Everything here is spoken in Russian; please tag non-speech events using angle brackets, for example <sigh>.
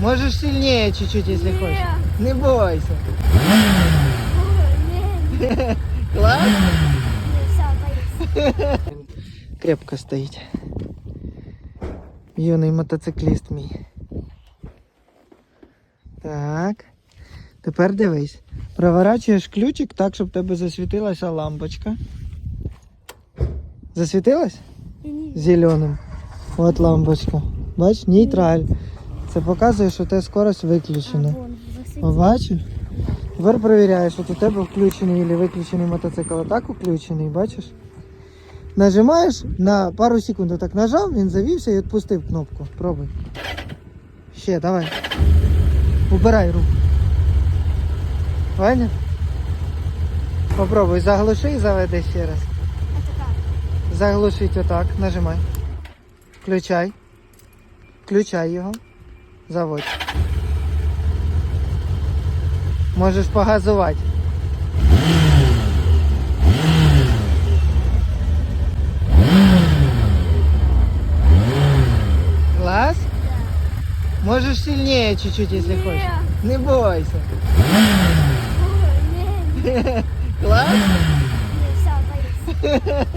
Можешь сильнее чуть-чуть, если хочешь. Не бойся. Ні. Класс? Все, боюсь. Крепко стоїть. Юний мотоцикліст мій. Так. Тепер дивись. Проворачуєш ключик так, щоб в тебе засвітилася лампочка. Засвітилась? Ні. Зеленим. От лампочка. Бач, нейтраль. Це показує, що те скорость виключена. Побачив? Тепер перевіряєш, от у тебе включений або виключений мотоцикл. Так включений, бачиш? Нажимаєш на пару секунд, так нажав, він завівся і відпустив кнопку. Пробуй. Ще, давай. Убирай руку. Ваня? Попробуй, заглуши і заведи ще раз. Заглушить отак, нажимай. Включай. Включай його. Заводь. Можеш погазувати. Класс? Можешь сильнее чуть-чуть, если Не. хочешь. Не бойся. Класс? <laughs> <laughs>